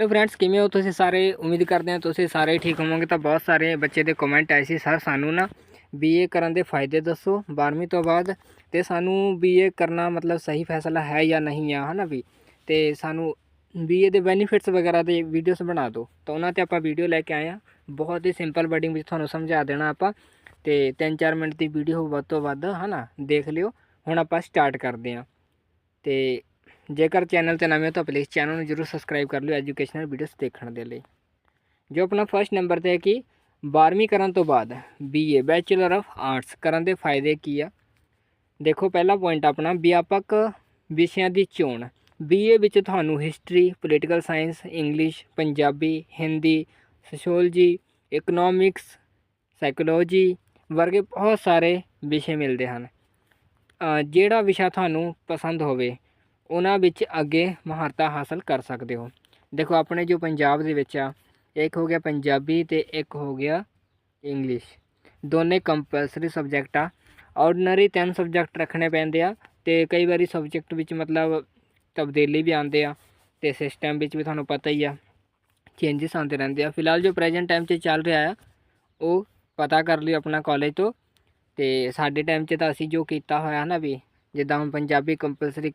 Hello friends ਕਿਵੇਂ ਹੋ ਤੁਸੀਂ ਸਾਰੇ? ਉਮੀਦ ਕਰਦੇ ਹਾਂ ਤੁਸੀਂ ਸਾਰੇ ਠੀਕ ਹੋਵੋਗੇ। ਤਾਂ ਬਹੁਤ ਸਾਰੇ ਬੱਚੇ ਦੇ ਕਮੈਂਟ ਆਏ ਸੀ ਸਰ ਸਾਨੂੰ ਨਾ ਬੀਏ ਕਰਨ ਦੇ ਫਾਇਦੇ ਦੱਸੋ 12ਵੀਂ ਤੋਂ ਬਾਅਦ। ਤੇ ਸਾਨੂੰ ਬੀਏ ਕਰਨਾ ਮਤਲਬ ਸਹੀ ਫੈਸਲਾ ਹੈ ਜਾਂ ਨਹੀਂ ਆ, ਹਨਾ ਵੀ? ਤੇ ਸਾਨੂੰ ਬੀਏ ਦੇ ਬੈਨੀਫਿਟਸ ਵਗੈਰਾ ਦੇ ਵੀਡੀਓਜ਼ ਬਣਾ ਦਿਓ। ਤਾਂ ਉਹਨਾਂ ਤੇ ਆਪਾਂ ਵੀਡੀਓ ਲੈ ਕੇ ਆਏ ਆ ਬਹੁਤ ਹੀ ਸਿੰਪਲ ਵਰਡਿੰਗ ਵਿੱਚ ਤੁਹਾਨੂੰ ਸਮਝਾ ਦੇਣਾ ਆਪਾਂ। ਤੇ 3-4 ਮਿੰਟ ਦੀ ਵੀਡੀਓ ਵੱਧ ਤੋਂ ਵੱਧ, ਹਨਾ? ਦੇਖ ਲਿਓ। ਹੁਣ ਆਪਾਂ ਸਟਾਰਟ ਕਰਦੇ ਹਾਂ। ਤੇ ਜੇਕਰ ਚੈਨਲ ਤੇ ਨਵੇਂ ਹੋ ਤਾਂ ਪਲੀਜ਼ ਚੈਨਲ ਨੂੰ ਜਰੂਰ ਸਬਸਕ੍ਰਾਈਬ ਕਰ ਲਿਓ ਐਜੂਕੇਸ਼ਨਲ ਵੀਡੀਓਜ਼ ਦੇਖਣ ਦੇ ਲਈ। ਜੋ ਆਪਣਾ ਫਰਸਟ ਨੰਬਰ ਤੇ ਹੈ ਕਿ 12ਵੀਂ ਕਰਨ ਤੋਂ ਬਾਅਦ ਬੀਏ ਬੈਚਲਰ ਆਫ ਆਰਟਸ ਕਰਨ ਦੇ ਫਾਇਦੇ ਕੀ ਆ? ਦੇਖੋ ਪਹਿਲਾ ਪੁਆਇੰਟ ਆਪਣਾ, ਵਿਆਪਕ ਵਿਸ਼ਿਆਂ ਦੀ ਚੋਣ। ਬੀਏ ਵਿੱਚ ਤੁਹਾਨੂੰ history political science English Punjabi Hindi sociology economics psychology ਵਰਗੇ ਬਹੁਤ ਸਾਰੇ ਵਿਸ਼ੇ ਮਿਲਦੇ ਹਨ। ਜਿਹੜਾ ਵਿਸ਼ਾ ਤੁਹਾਨੂੰ ਪਸੰਦ ਹੋਵੇ ਉਹਨਾਂ ਵਿੱਚ ਅੱਗੇ ਮਹਾਰਤਾ ਹਾਸਲ ਕਰ ਸਕਦੇ ਹੋ। ਦੇਖੋ, ਆਪਣੇ ਜੋ ਪੰਜਾਬ ਦੇ ਵਿੱਚ ਆ, ਇੱਕ ਹੋ ਗਿਆ ਪੰਜਾਬੀ ਤੇ ਇੱਕ ਹੋ ਗਿਆ ਇੰਗਲਿਸ਼। ਦੋਨੇ ਕੰਪਲਸਰੀ ਸਬਜੈਕਟ ਆ। ਆਰਡੀਨਰੀ ਤਿੰਨ ਸਬਜੈਕਟ ਰੱਖਣੇ ਪੈਂਦੇ ਆ ਤੇ ਕਈ ਵਾਰੀ ਸਬਜੈਕਟ ਵਿੱਚ ਮਤਲਬ ਤਬਦੀਲੀ ਵੀ ਆਉਂਦੇ ਆ ਤੇ ਸਿਸਟਮ ਵਿੱਚ ਵੀ ਤੁਹਾਨੂੰ ਪਤਾ ਹੀ ਆ ਚੇਂਜਸ ਆਉਂਦੇ ਰਹਿੰਦੇ ਆ। ਫਿਲਹਾਲ ਜੋ ਪ੍ਰੈਜ਼ੈਂਟ ਟਾਈਮ 'ਚ ਚੱਲ ਰਿਹਾ ਆ, ਉਹ ਪਤਾ ਕਰ ਲਿਓ ਆਪਣਾ ਕਾਲਜ ਤੋਂ। ਤੇ ਸਾਡੇ ਟਾਈਮ 'ਚ ਤਾਂ ਅਸੀਂ ਜੋ ਕੀਤਾ ਹੋਇਆ ਨਾ ਵੀ ਜਿੱਦਾਂ ਹੁਣ ਪੰਜਾਬੀ ਕੰਪਲਸਰੀ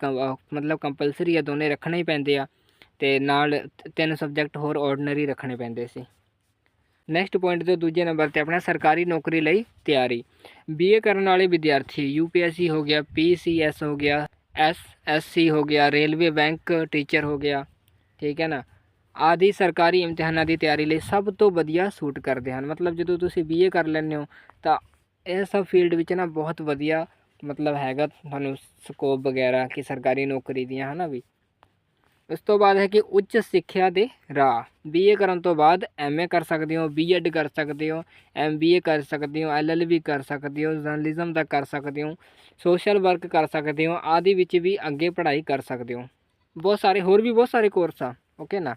ਮਤਲਬ ਕੰਪਲਸਰੀ ਆ, ਦੋਨੇ ਰੱਖਣੇ ਹੀ ਪੈਂਦੇ ਆ ਤੇ ਨਾਲ ਤਿੰਨ ਸਬਜੈਕਟ ਹੋਰ ਆਰਡੀਨਰੀ ਰੱਖਣੇ ਪੈਂਦੇ ਸੀ। ਨੈਕਸਟ ਪੁਆਇੰਟ ਤੇ ਦੂਜੇ ਨੰਬਰ ਤੇ ਆਪਣਾ ਸਰਕਾਰੀ ਨੌਕਰੀ ਲਈ ਤਿਆਰੀ। ਬੀਏ ਕਰਨ ਵਾਲੇ ਵਿਦਿਆਰਥੀ ਯੂਪੀਐਸਸੀ ਹੋ ਗਿਆ ਪੀਸੀਐਸ ਹੋ ਗਿਆ ਐਸਐਸਸੀ ਹੋ ਗਿਆ ਰੇਲਵੇ ਬੈਂਕ ਟੀਚਰ ਹੋ ਗਿਆ, ਠੀਕ ਹੈ ਨਾ? ਆਦਿ ਸਰਕਾਰੀ ਇਮਤਿਹਾਨਾਂ ਦੀ ਤਿਆਰੀ ਲਈ ਸਭ ਤੋਂ ਵਧੀਆ ਸੂਟ ਕਰਦੇ ਹਨ। ਮਤਲਬ ਜਦੋਂ ਤੁਸੀਂ ਬੀਏ ਕਰ ਲੈਂਦੇ ਹੋ ਤਾਂ ਇਹ ਸਭ ਫੀਲਡ ਵਿੱਚ ਨਾ ਬਹੁਤ ਵਧੀਆ ਮਤਲਬ ਹੈਗਾ ਤੁਹਾਨੂੰ ਸਕੋਪ ਵਗੈਰਾ ਕਿ ਸਰਕਾਰੀ ਨੌਕਰੀ ਦੀਆਂ, ਹਨਾ ਵੀ। ਉਸ ਤੋਂ ਬਾਅਦ ਹੈ ਕਿ ਉੱਚ ਸਿੱਖਿਆ ਦੇ ਰਾਹ। ਬੀਏ ਕਰਨ ਤੋਂ ਬਾਅਦ ਐਮਏ ਕਰ ਸਕਦੇ ਹੋ ਬੀਐਡ ਕਰ ਸਕਦੇ ਹੋ ਐਮਬੀਏ ਕਰ ਸਕਦੇ ਹੋ ਐਲਐਲਬੀ ਕਰ ਸਕਦੇ ਹੋ ਜਰਨਲਿਜ਼ਮ ਦਾ ਕਰ ਸਕਦੇ ਹੋ ਸੋਸ਼ਲ ਵਰਕ ਕਰ ਸਕਦੇ ਹੋ, ਆਦਿ ਵਿੱਚ ਵੀ ਅੱਗੇ ਪੜ੍ਹਾਈ ਕਰ ਸਕਦੇ ਹੋ। ਬਹੁਤ ਸਾਰੇ, ਹੋਰ ਵੀ ਬਹੁਤ ਸਾਰੇ ਕੋਰਸ ਆ ਓਕੇ ਨਾ?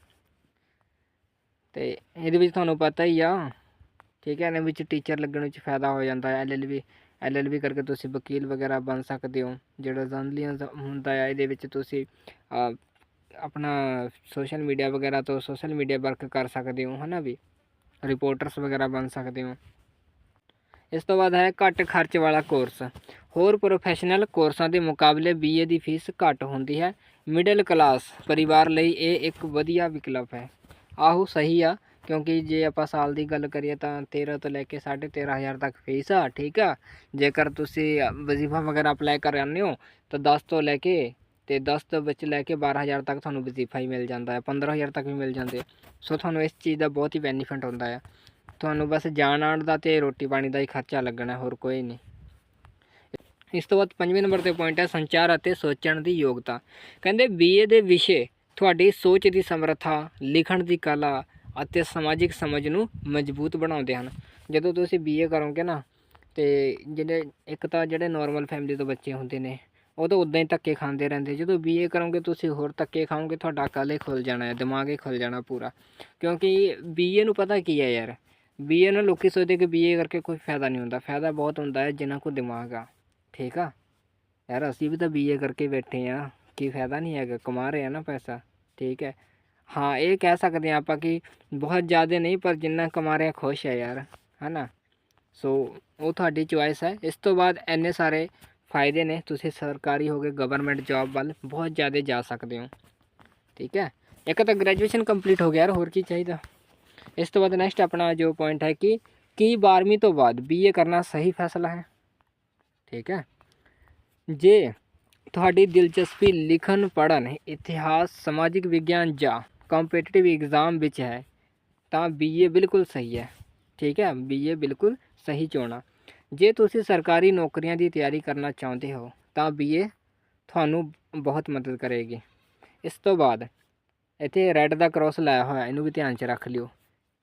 ਤੇ ਇਹਦੇ ਵਿੱਚ ਤੁਹਾਨੂੰ ਪਤਾ ਹੀ ਆ, ਠੀਕ ਹੈ ਇਹਨਾਂ ਵਿੱਚ ਟੀਚਰ ਲੱਗਣ ਵਿੱਚ ਫਾਇਦਾ ਹੋ ਜਾਂਦਾ ਹੈ ਐਲਐਲਬੀ ਐਲਐਲਬੀ ਕਰਕੇ ਤੁਸੀਂ ਵਕੀਲ ਵਗੈਰਾ ਬਣ ਸਕਦੇ ਹੋ। ਜਿਹੜਾ ਜਰਨਲਿਜ਼ਮ ਹੁੰਦਾ ਹੈ ਇਹਦੇ ਵਿੱਚ ਤੁਸੀਂ ਆਪਣਾ ਸੋਸ਼ਲ ਮੀਡੀਆ ਵਗੈਰਾ ਤੋਂ ਸੋਸ਼ਲ ਮੀਡੀਆ ਵਰਕ ਕਰ ਸਕਦੇ ਹੋ, ਹਨਾ ਵੀ? ਰਿਪੋਰਟਰਸ ਵਗੈਰਾ ਬਣ ਸਕਦੇ ਹੋ। ਇਸ ਤੋਂ ਬਾਅਦ ਹੈ ਘੱਟ ਖਰਚ ਵਾਲਾ ਕੋਰਸ। ਹੋਰ ਪ੍ਰੋਫੈਸ਼ਨਲ ਕੋਰਸਾਂ ਦੇ ਮੁਕਾਬਲੇ ਬੀਏ ਦੀ ਫੀਸ ਘੱਟ ਹੁੰਦੀ ਹੈ। ਮਿਡਲ ਕਲਾਸ ਪਰਿਵਾਰ ਲਈ ਇਹ ਇੱਕ ਵਧੀਆ ਵਿਕਲਪ ਹੈ। ਆਹੋ, ਸਹੀ ਆ। ਕਿਉਂਕਿ ਜੇ ਆਪਾਂ ਸਾਲ ਦੀ ਗੱਲ ਕਰੀਏ ਤਾਂ 13 ਤੋਂ ਲੈ ਕੇ 13500 ਤੱਕ ਫੀਸ ਆ, ਠੀਕ ਆ? ਜੇਕਰ ਤੁਸੀਂ ਵਜ਼ੀਫਾ ਵਗੈਰਾ ਅਪਲਾਈ ਕਰਾਉਂਦੇ ਹੋ, ਤਾਂ 10 ਤੋਂ ਲੈ ਕੇ ਤੇ 10 ਤੋਂ ਵਿੱਚ ਲੈ ਕੇ 12000 ਤੱਕ ਤੁਹਾਨੂੰ ਵਜ਼ੀਫਾ ਹੀ ਮਿਲ ਜਾਂਦਾ ਹੈ 15000 ਤੱਕ ਵੀ ਮਿਲ ਜਾਂਦੇ ਸੋ ਤੁਹਾਨੂੰ ਇਸ ਚੀਜ਼ ਦਾ ਬਹੁਤ ਹੀ ਬੈਨੀਫਿਟ ਹੁੰਦਾ ਹੈ ਤੁਹਾਨੂੰ ਬਸ ਜਾਣ ਆਉਣ ਦਾ ਤੇ ਰੋਟੀ ਪਾਣੀ ਦਾ ਹੀ ਖਰਚਾ ਲੱਗਣਾ, ਹੋਰ ਕੋਈ ਨਹੀਂ। ਇਸ ਤੋਂ ਬਾਅਦ ਪੰਜਵੇਂ ਨੰਬਰ ਤੇ ਪੁਆਇੰਟ ਹੈ ਸੰਚਾਰ ਅਤੇ ਸੋਚਣ ਦੀ ਯੋਗਤਾ। ਕਹਿੰਦੇ ਬੀਏ ਦੇ ਵਿਸ਼ੇ, ਤੁਹਾਡੀ ਸੋਚ ਦੀ ਸਮਰੱਥਾ, ਲਿਖਣ ਦੀ ਕਲਾ ਅਤੇ ਸਮਾਜਿਕ ਸਮਝ ਨੂੰ ਮਜ਼ਬੂਤ ਬਣਾਉਂਦੇ ਹਨ। ਜਦੋਂ ਤੁਸੀਂ ਬੀਏ ਕਰੋਗੇ ਨਾ, ਤੇ ਜਿਹੜੇ ਇੱਕ ਤਾਂ ਜਿਹੜੇ ਨਾਰਮਲ ਫੈਮਿਲੀ ਤੋਂ ਬੱਚੇ ਹੁੰਦੇ ਨੇ, ਉਹ ਤਾਂ ਉਦਾਂ ਹੀ ਧੱਕੇ ਖਾਂਦੇ ਰਹਿੰਦੇ। ਜਦੋਂ ਬੀਏ ਕਰੋਗੇ, ਤੁਸੀਂ ਹੋਰ ਧੱਕੇ ਖਾਓਗੇ, ਤੁਹਾਡਾ ਅਕਲ ਹੀ ਖੁੱਲ ਜਾਣਾ ਹੈ, ਦਿਮਾਗ ਹੀ ਖੁੱਲ ਜਾਣਾ ਪੂਰਾ। ਕਿਉਂਕਿ ਬੀਏ ਨੂੰ ਪਤਾ ਕੀ ਹੈ ਯਾਰ ਬੀਏ ਨਾਲ ਲੋਕੀ ਸੋਚਦੇ ਕਿ ਬੀਏ ਕਰਕੇ ਕੋਈ ਫਾਇਦਾ ਨਹੀਂ ਹੁੰਦਾ। ਫਾਇਦਾ ਬਹੁਤ ਹੁੰਦਾ ਹੈ ਜਿਨ੍ਹਾਂ ਕੋਲ ਦਿਮਾਗ ਆ। ਠੀਕ ਆ? ਯਾਰ ਅਸੀਂ ਵੀ ਤਾਂ ਬੀਏ ਕਰਕੇ ਬੈਠੇ ਆ, ਕੀ ਫਾਇਦਾ ਨਹੀਂ ਹੈਗਾ, ਕਮਾ ਰਹੇ ਆ ਨਾ ਪੈਸਾ। ਠੀਕ ਹੈ? ਹਾਂ ਇਹ ਕਹਿ ਸਕਦੇ ਆ ਆਪਾਂ ਕਿ ਬਹੁਤ ਜ਼ਿਆਦਾ ਨਹੀਂ ਪਰ ਜਿੰਨਾ ਕਮਾ ਰਿਹਾ ਖੁਸ਼ ਹੈ ਯਾਰ ਹਨਾ ਸੋ ਉਹ ਤੁਹਾਡੀ ਚੁਆਇਸ ਹੈ ਇਸ ਤੋਂ ਬਾਅਦ ਐਨੇ ਸਾਰੇ ਫਾਇਦੇ ਨੇ ਤੁਸੀਂ ਸਰਕਾਰੀ ਹੋ ਗਏ ਗਵਰਨਮੈਂਟ ਜੌਬ ਵੱਲ ਬਹੁਤ ਜ਼ਿਆਦਾ ਜਾ ਸਕਦੇ ਹੋ ਠੀਕ ਹੈ ਇੱਕ ਤਾਂ ਗ੍ਰੈਜੂਏਸ਼ਨ ਕੰਪਲੀਟ ਹੋ ਗਿਆ ਯਾਰ ਹੋਰ ਕੀ ਚਾਹੀਦਾ ਇਸ ਤੋਂ ਬਾਅਦ ਨੈਕਸਟ ਆਪਣਾ ਜੋ ਪੁਆਇੰਟ ਹੈ ਕਿ ਕੀ 12ਵੀਂ ਤੋਂ ਬਾਅਦ ਬੀਏ ਕਰਨਾ ਸਹੀ ਫੈਸਲਾ ਹੈ ਠੀਕ ਹੈ ਜੇ ਤੁਹਾਡੀ ਦਿਲਚਸਪੀ ਲਿਖਣ ਪੜ੍ਹਨ ਇਤਿਹਾਸ ਸਮਾਜਿਕ ਵਿਗਿਆਨ ਜਾਂ ਕੰਪੀਟੀਟਿਵ ਐਗਜ਼ਾਮ ਵਿੱਚ ਹੈ, ਤਾਂ ਬੀਏ ਬਿਲਕੁਲ ਸਹੀ ਹੈ। ਠੀਕ ਹੈ? ਬੀਏ ਬਿਲਕੁਲ ਸਹੀ ਚੋਣਾ ਜੇ ਤੁਸੀਂ ਸਰਕਾਰੀ ਨੌਕਰੀਆਂ ਦੀ ਤਿਆਰੀ ਕਰਨਾ ਚਾਹੁੰਦੇ ਹੋ, ਤਾਂ ਬੀਏ ਤੁਹਾਨੂੰ ਬਹੁਤ ਮਦਦ ਕਰੇਗੀ। ਇਸ ਤੋਂ ਬਾਅਦ ਇੱਥੇ ਰੈੱਡ ਦਾ ਕ੍ਰਾਸ ਲਾਇਆ ਹੋਇਆ, ਇਹਨੂੰ ਵੀ ਧਿਆਨ 'ਚ ਰੱਖ ਲਿਓ।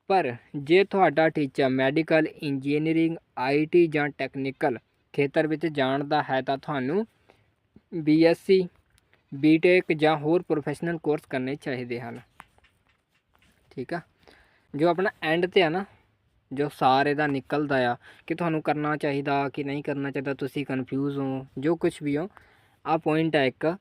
ਪਰ ਜੇ ਤੁਹਾਡਾ ਟੀਚਾ ਮੈਡੀਕਲ ਇੰਜੀਨੀਅਰਿੰਗ ਆਈਟੀ ਜਾਂ ਟੈਕਨੀਕਲ ਖੇਤਰ ਵਿੱਚ ਜਾਣ ਦਾ ਹੈ, ਤਾਂ ਤੁਹਾਨੂੰ ਬੀਐਸਸੀ ਬੀਟੈਕ ਜਾਂ ਹੋਰ ਪ੍ਰੋਫੈਸ਼ਨਲ ਕੋਰਸ ਕਰਨੇ ਚਾਹੀਦੇ ਹਨ। ਠੀਕ ਆ? ਜੋ ਆਪਣਾ ਐਂਡ ਤੇ ਆ ਨਾ, ਜੋ ਸਾਰੇ ਦਾ ਨਿਕਲਦਾ ਆ ਕਿ ਤੁਹਾਨੂੰ ਕਰਨਾ ਚਾਹੀਦਾ ਕਿ ਨਹੀਂ ਕਰਨਾ ਚਾਹੀਦਾ, ਤੁਸੀਂ ਕਨਫਿਊਜ਼ ਹੋ, ਜੋ ਕੁਝ ਵੀ ਹੋ, ਆ ਪੁਆਇੰਟ ਆ ਇੱਕ।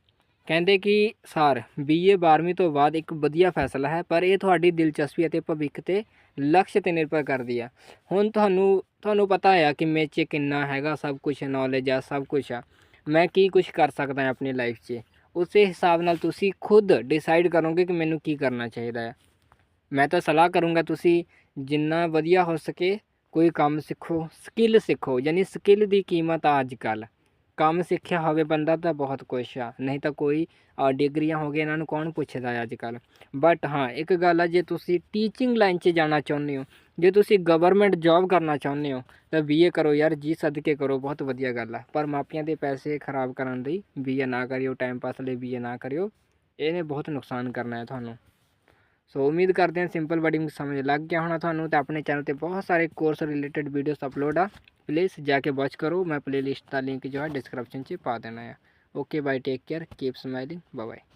ਕਹਿੰਦੇ ਕਿ ਸਰ ਬੀਏ 12ਵੀਂ ਤੋਂ ਬਾਅਦ ਇੱਕ ਵਧੀਆ ਫੈਸਲਾ ਹੈ, ਪਰ ਇਹ ਤੁਹਾਡੀ ਦਿਲਚਸਪੀ ਅਤੇ ਭਵਿੱਖ ਤੇ ਲਕਸ਼ ਤੇ ਨਿਰਭਰ ਕਰਦੀ ਆ। ਹੁਣ ਤੁਹਾਨੂੰ ਤੁਹਾਨੂੰ ਪਤਾ ਆ ਕਿ ਮੇਰੇ 'ਚ ਕਿੰਨਾ ਹੈਗਾ, ਸਭ ਕੁਝ ਨੌਲੇਜ ਆ, ਸਭ ਕੁਝ ਆ। ਮੈਂ ਕੀ ਕੁਝ ਕਰ ਸਕਦਾ ਆਪਣੀ ਲਾਈਫ 'ਚ? ਉਸੇ ਹਿਸਾਬ ਨਾਲ ਤੁਸੀਂ ਖੁਦ ਡਿਸਾਈਡ ਕਰੋਗੇ ਕਿ ਮੈਨੂੰ ਕੀ ਕਰਨਾ ਚਾਹੀਦਾ ਹੈ ਮੈਂ ਤਾਂ ਸਲਾਹ ਕਰੂੰਗਾ ਤੁਸੀਂ ਜਿੰਨਾ ਵਧੀਆ ਹੋ ਸਕੇ ਕੋਈ ਕੰਮ ਸਿੱਖੋ ਸਕਿੱਲ ਸਿੱਖੋ, ਯਾਨੀ ਸਕਿੱਲ ਦੀ ਕੀਮਤ ਆ ਅੱਜ ਕੱਲ੍ਹ ਕੰਮ ਸਿੱਖਿਆ ਹੋਵੇ ਬੰਦਾ ਤਾਂ ਬਹੁਤ ਕੁਛ ਆ, ਨਹੀਂ ਤਾਂ ਕੋਈ ਡਿਗਰੀਆਂ ਹੋ ਗਈਆਂ, ਇਹਨਾਂ ਨੂੰ ਕੌਣ ਪੁੱਛਦਾ ਹੈ ਅੱਜ ਕੱਲ੍ਹ ਬਟ ਹਾਂ, ਇੱਕ ਗੱਲ ਆ, ਜੇ ਤੁਸੀਂ ਟੀਚਿੰਗ ਲਾਈਨ 'ਚ ਜਾਣਾ ਚਾਹੁੰਦੇ ਹੋ, ਜੇ ਤੁਸੀਂ ਗਵਰਨਮੈਂਟ ਜੌਬ ਕਰਨਾ ਚਾਹੁੰਦੇ ਹੋ, ਤਾਂ ਬੀਏ ਕਰੋ ਯਾਰ ਜੀ ਸਦਕੇ ਕਰੋ, ਬਹੁਤ ਵਧੀਆ ਗੱਲ ਆ। ਪਰ ਮਾਪਿਆਂ ਦੇ ਪੈਸੇ ਖਰਾਬ ਕਰਨ ਲਈ ਬੀਏ ਨਾ ਕਰਿਓ ਟਾਈਮ ਪਾਸ ਲਈ ਬੀਏ ਨਾ ਕਰਿਓ, ਇਹਨੇ ਬਹੁਤ ਨੁਕਸਾਨ ਕਰਨਾ ਹੈ ਤੁਹਾਨੂੰ। ਸੋ ਉਮੀਦ ਕਰਦੇ ਹਾਂ ਸਿੰਪਲ ਵਰਡਿੰਗ ਸਮਝ ਲੱਗ ਗਿਆ ਹੋਣਾ ਤੁਹਾਨੂੰ ਤੇ ਆਪਣੇ ਚੈਨਲ ਤੇ ਬਹੁਤ ਸਾਰੇ ਕੋਰਸ ਰਿਲੇਟਡ ਵੀਡੀਓਸ ਅਪਲੋਡ ਆ ਪਲੀਜ਼ ਜਾ ਕੇ ਵਾਚ ਕਰੋ ਮੈਂ ਪਲੇਲਿਸਟ ਦਾ ਲਿੰਕ ਜੋ ਹੈ ਡਿਸਕ੍ਰਿਪਸ਼ਨ 'ਚ ਪਾ ਦੇਣਾ ਹੈ okay bye take care keep smiling bye bye